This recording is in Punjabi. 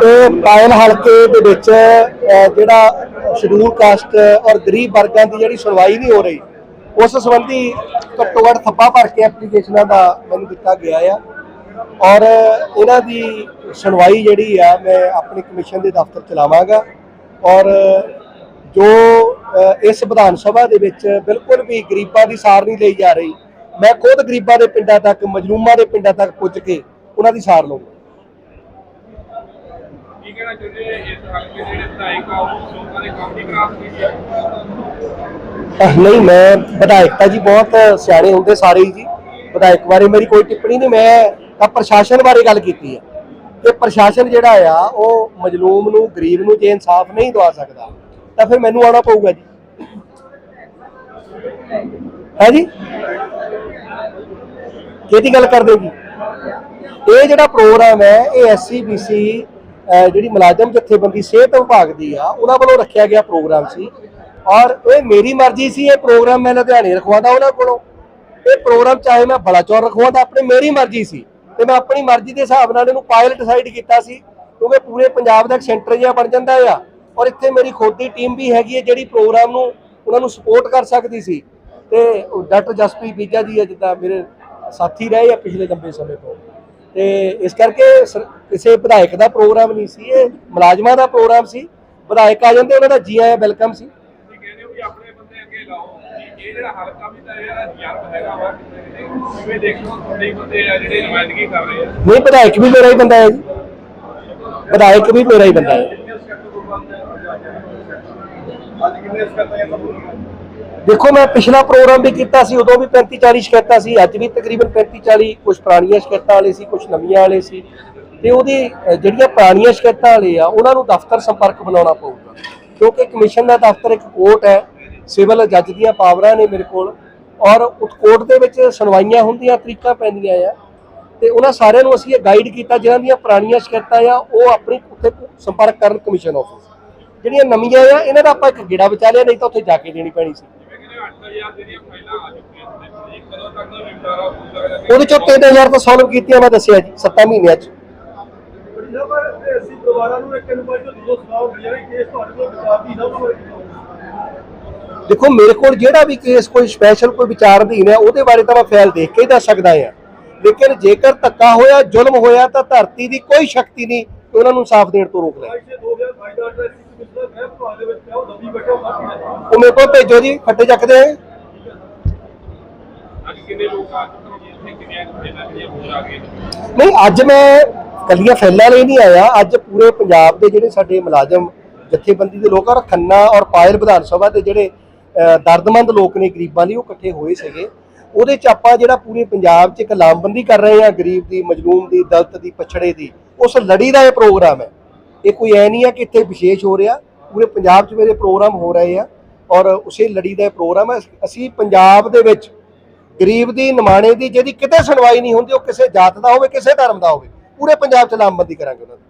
ਤੇ ਪਾਇਲ ਹਲਕੇ ਦੇ ਵਿੱਚ ਜਿਹੜਾ ਸ਼ਡਿਊਲ ਕਾਸਟ ਔਰ ਗਰੀਬ ਵਰਗਾਂ ਦੀ ਜਿਹੜੀ ਸੁਣਵਾਈ ਨਹੀਂ ਹੋ ਰਹੀ, ਉਸ ਸੰਬੰਧੀ ਘੱਟੋ ਘੱਟ ਥੱਪਾ ਭਰ ਕੇ ਐਪਲੀਕੇਸ਼ਨਾਂ ਦਾ ਮੈਨੂੰ ਦਿੱਤਾ ਗਿਆ ਆ। ਔਰ ਇਹਨਾਂ ਦੀ ਸੁਣਵਾਈ ਜਿਹੜੀ ਆ, ਮੈਂ ਆਪਣੀ ਕਮਿਸ਼ਨ ਦੇ ਦਫ਼ਤਰ ਚਲਾਵਾਂਗਾ ਔਰ ਜੋ ਇਸ ਵਿਧਾਨ ਸਭਾ ਦੇ ਵਿੱਚ ਬਿਲਕੁਲ ਵੀ ਗਰੀਬਾਂ ਦੀ ਸਾਰ ਨਹੀਂ ਲਈ ਜਾ ਰਹੀ, ਮੈਂ ਖੁਦ ਗਰੀਬਾਂ ਦੇ ਪਿੰਡਾਂ ਤੱਕ, ਮਜਲੂਮਾਂ ਦੇ ਪਿੰਡਾਂ ਤੱਕ ਪੁੱਜ ਕੇ ਉਹਨਾਂ ਦੀ ਸਾਰ ਲਵਾਂ ਕਹਿਣਾ ਚਾਹੁੰਦੇ ਇਸ ਹਲਕੇ ਜਿਹੜੇ ਵਿਧਾਇਕ ਆ, ਉਹ ਲੋਕਾਂ ਦੇ ਕੰਮ ਨਹੀਂ ਕਰਾ ਸਕਦੇ ਨਹੀਂ, ਮੈਂ ਵਿਧਾਇਕ ਤਾਂ ਜੀ ਬਹੁਤ ਸਿਆਣੇ ਹੁੰਦੇ ਸਾਰੇ ਜੀ। ਵਿਧਾਇਕ ਬਾਰੇ ਮੇਰੀ ਕੋਈ ਟਿੱਪਣੀ ਨਹੀਂ, ਮੈਂ ਤਾਂ ਪ੍ਰਸ਼ਾਸਨ ਬਾਰੇ ਗੱਲ ਕੀਤੀ ਹੈ ਕਿ ਪ੍ਰਸ਼ਾਸਨ ਜਿਹੜਾ ਆ, ਉਹ ਮਜਲੂਮ ਨੂੰ, ਗਰੀਬ ਨੂੰ ਜੇ ਇਨਸਾਫ ਨਹੀਂ ਦਵਾ ਸਕਦਾ, ਤਾਂ ਫਿਰ ਮੈਨੂੰ ਆਉਣਾ ਪਊਗਾ ਜੀ। ਹੈ ਜੀ? ਕਿਹਦੀ ਗੱਲ ਕਰਦੇ ਜੀ? ਇਹ ਜਿਹੜਾ ਪ੍ਰੋਗਰਾਮ ਹੈ, ਇਹ ਐਸਸੀਬੀਸੀ ਜਿਹੜੀ ਮੁਲਾਜ਼ਮ ਜਥੇਬੰਦੀ ਸਿਹਤ ਵਿਭਾਗ ਦੀ ਆ, ਉਹਨਾਂ ਵੱਲੋਂ ਰੱਖਿਆ ਗਿਆ ਪ੍ਰੋਗਰਾਮ ਸੀ। ਔਰ ਇਹ ਮੇਰੀ ਮਰਜ਼ੀ ਸੀ, ਇਹ ਪ੍ਰੋਗਰਾਮ ਮੈਂ ਲੁਧਿਆਣੇ ਰਖਵਾਉਂਦਾ ਉਹਨਾਂ ਕੋਲੋਂ। ਇਹ ਪ੍ਰੋਗਰਾਮ ਚਾਹੇ ਮੈਂ ਬਲਾਚੌਰ ਰਖਵਾਉਂਦਾ, ਆਪਣੀ ਮੇਰੀ ਮਰਜ਼ੀ ਸੀ। ਤੇ ਮੈਂ ਆਪਣੀ ਮਰਜ਼ੀ ਦੇ ਹਿਸਾਬ ਨਾਲ ਇਹਨੂੰ ਪਾਇਲਟ ਡਿਸਾਈਡ ਕੀਤਾ ਸੀ, ਕਿਉਂਕਿ ਪੂਰੇ ਪੰਜਾਬ ਦਾ ਇੱਕ ਸੈਂਟਰ ਜਿਹਾ ਬਣ ਜਾਂਦਾ ਆ। ਔਰ ਇੱਥੇ ਮੇਰੀ ਖੁਦ ਦੀ ਟੀਮ ਵੀ ਹੈਗੀ ਹੈ, ਜਿਹੜੀ ਪ੍ਰੋਗਰਾਮ ਨੂੰ ਉਹਨਾਂ ਨੂੰ ਸਪੋਰਟ ਕਰ ਸਕਦੀ ਸੀ। ਤੇ ਡਾਕਟਰ ਜਸਪ੍ਰੀਤ ਬੀਜਾ ਜੀ ਹੈ, ਜਿੱਦਾਂ ਮੇਰੇ ਸਾਥੀ ਰਹੇ ਆ ਪਿਛਲੇ ਲੰਬੇ ਸਮੇਂ ਤੋਂ। ਤੇ ਇਸ ਕਰਕੇ ਸਰ- ਕਿਸੇ ਵਿਧਾਇਕ ਦਾ ਪ੍ਰੋਗਰਾਮ ਨਹੀਂ ਸੀ ਇਹ ਮੁਲਾਜ਼ਮਾਂ ਦਾ ਪ੍ਰੋਗਰਾਮ ਸੀ। ਵਿਧਾਇਕ ਆ ਜਾਂਦੇ ਉਹਨਾਂ ਦਾ ਜੀ ਆਇਆਂ ਵੈਲਕਮ ਸੀ। ਤੁਸੀਂ ਕਹਿੰਦੇ ਹੋ ਵੀ ਆਪਣੇ ਬੰਦੇ ਅੱਗੇ ਲਾਓ। ਕਿ ਇਹ ਜਿਹੜਾ ਹਲਕਾ ਵੀ ਤਾਂ ਇਹਦਾ ਰਿਜ਼ਰਵ ਹੈਗਾ ਵਾ ਕਿਤੇ ਨਾ ਕਿਤੇ। ਕਿਵੇਂ ਦੇਖੋ ਤੁਹਾਡੇ ਹੀ ਬੰਦੇ ਆ ਜਿਹੜੇ ਨੁਮਾਇੰਦਗੀ ਕਰ ਰਹੇ ਆ। ਨਹੀਂ ਵਿਧਾਇਕ ਵੀ ਮੇਰਾ ਹੀ ਬੰਦਾ ਹੈ ਜੀ। ਵਿਧਾਇਕ ਵੀ ਮੇਰਾ ਹੀ ਬੰਦਾ ਹੈ। ਅੱਜ ਕਿੰਨੇ ਸਕੱਤਾਂ ਦੇਖੋ, ਮੈਂ ਪਿਛਲਾ ਪ੍ਰੋਗਰਾਮ ਵੀ ਕੀਤਾ ਸੀ, ਉਦੋਂ ਵੀ 35 40 ਸ਼ਿਕਾਇਤਾਂ ਸੀ, ਅੱਜ ਵੀ ਤਕਰੀਬਨ 35 40 ਕੁਝ ਪੁਰਾਣੀਆਂ ਸ਼ਿਕਾਇਤਾਂ ਵਾਲੇ ਸੀ ਕੁਝ ਨਵੀਆਂ ਵਾਲੇ ਸੀ। ਤੇ ਉਹਦੀ ਜਿਹੜੀਆਂ ਪੁਰਾਣੀਆਂ ਸ਼ਿਕਾਇਤਾਂ ਵਾਲੇ ਆ, ਉਹਨਾਂ ਨੂੰ ਦਫ਼ਤਰ ਸੰਪਰਕ ਬਣਾਉਣਾ ਪਊਗਾ। ਕਿਉਂਕਿ ਕਮਿਸ਼ਨ ਦਾ ਦਫ਼ਤਰ, ਇੱਕ ਕੋਰਟ ਹੈ, ਸਿਵਲ ਜੱਜ ਦੀਆਂ ਪਾਵਰਾਂ ਨੇ ਮੇਰੇ ਕੋਲ, ਔਰ ਉਸ ਕੋਰਟ ਦੇ ਵਿੱਚ ਸੁਣਵਾਈਆਂ ਹੁੰਦੀਆਂ, ਤਰੀਕਾਂ ਪੈਂਦੀਆਂ ਆ। ਤੇ ਉਹਨਾਂ ਸਾਰਿਆਂ ਨੂੰ ਅਸੀਂ ਇਹ ਗਾਈਡ ਕੀਤਾ, ਜਿਨ੍ਹਾਂ ਦੀਆਂ ਪੁਰਾਣੀਆਂ ਸ਼ਿਕਾਇਤਾਂ ਆ, ਉਹ ਆਪਣੀ ਉੱਥੇ ਸੰਪਰਕ ਕਰਨ ਕਮਿਸ਼ਨ ਆਫਿਸ। ਜਿਹੜੀਆਂ ਨਵੀਆਂ ਆ, ਇਹਨਾਂ ਦਾ ਆਪਾਂ ਇੱਕ ਗੇੜਾ ਬਚਾ ਲਿਆ, ਨਹੀਂ ਤਾਂ ਉੱਥੇ ਜਾ ਕੇ ਦੇਣੀ ਪੈਣੀ ਸੀ। ਉਹਦੇ ਚੋਂ 3000 ਤਾਂ ਸੋਲਵ ਕੀਤੀਆਂ, ਮੈਂ ਦੱਸਿਆ ਜੀ 7 ਮਹੀਨਿਆਂ ਚ। ਦੇਖੋ, ਮੇਰੇ ਕੋਲ ਜਿਹੜਾ ਵੀ ਕੇਸ ਕੋਈ ਸਪੈਸ਼ਲ ਕੋਈ ਵਿਚਾਰ ਅਧੀਨ ਹੈ, ਉਹਦੇ ਬਾਰੇ ਤਾਂ ਮੈਂ ਫਾਈਲ ਦੇਖ ਕੇ ਹੀ ਦੱਸ ਸਕਦਾ ਹਾਂ। ਲੇਕਿਨ ਜੇਕਰ ਧੱਕਾ ਹੋਇਆ, ਜ਼ੁਲਮ ਹੋਇਆ, ਤਾਂ ਧਰਤੀ ਦੀ ਕੋਈ ਸ਼ਕਤੀ ਨਹੀਂ, ਉਹਨਾਂ ਨੂੰ ਸਾਫ਼ ਦੇਣ ਤੋਂ ਰੋਕ ਲੈ। ਇਸੇ 2022 ਦਾ ਐਡਰੈਸ ਸੀ ਮਿਸਟਰ ਮੈਂ ਤੁਹਾਡੇ ਵਿੱਚ ਕਿਹਾ ਉਹ ਮੇਰੇ ਕੋਲ ਭੇਜੋ ਜੀ ਫੱਟੇ ਚੱਕਦੇ ਆ? ਨਹੀਂ ਅੱਜ ਮੈਂ ਕੱਲੀਆਂ ਫੈਲਾਂ ਲਈ ਨਹੀਂ ਆਇਆ। ਅੱਜ ਪੂਰੇ ਪੰਜਾਬ ਦੇ ਜਿਹੜੇ ਸਾਡੇ ਮੁਲਾਜ਼ਮ ਜਥੇਬੰਦੀ ਦੇ ਲੋਕ ਆ ਔਰ ਖੰਨਾ ਔਰ ਪਾਇਲ ਵਿਧਾਨ ਸਭਾ ਦੇ ਜਿਹੜੇ ਦਰਦਮੰਦ ਲੋਕ ਨੇ ਗਰੀਬਾਂ ਲਈ ਉਹ ਇਕੱਠੇ ਹੋਏ ਸੀਗੇ। ਉਹਦੇ ਚ ਆਪਾਂ ਜਿਹੜਾ ਪੂਰੇ ਪੰਜਾਬ 'ਚ ਇੱਕ ਲਾਮਬੰਦੀ ਕਰ ਰਹੇ ਆ ਗਰੀਬ ਦੀ ਮਜਲੂਮ ਦੀ ਦਲਿਤ ਦੀ ਪਛੜੇ ਦੀ ਉਸ ਲੜੀ ਦਾ ਇਹ ਪ੍ਰੋਗਰਾਮ ਹੈ। ਇਹ ਕੋਈ ਐ ਨਹੀਂ ਹੈ ਕਿ ਇੱਥੇ ਵਿਸ਼ੇਸ਼ ਹੋ ਰਿਹਾ, ਪੂਰੇ ਪੰਜਾਬ 'ਚ ਮੇਰੇ ਪ੍ਰੋਗਰਾਮ ਹੋ ਰਹੇ ਆ ਔਰ ਉਸੇ ਲੜੀ ਦਾ ਇਹ ਪ੍ਰੋਗਰਾਮ ਹੈ ਅਸੀਂ ਪੰਜਾਬ ਦੇ ਵਿੱਚ ਗਰੀਬ ਦੀ, ਨਿਮਾਣੇ ਦੀ, ਜਿਹਦੀ ਕਿਤੇ ਸੁਣਵਾਈ ਨਹੀਂ ਹੁੰਦੀ, ਉਹ ਕਿਸੇ ਜਾਤ ਦਾ ਹੋਵੇ, ਕਿਸੇ ਧਰਮ ਦਾ ਹੋਵੇ, ਪੂਰੇ ਪੰਜਾਬ 'ਚ ਲਾਮਬੰਦੀ ਕਰਾਂਗੇ ਉਹਨਾਂ ਦੀ।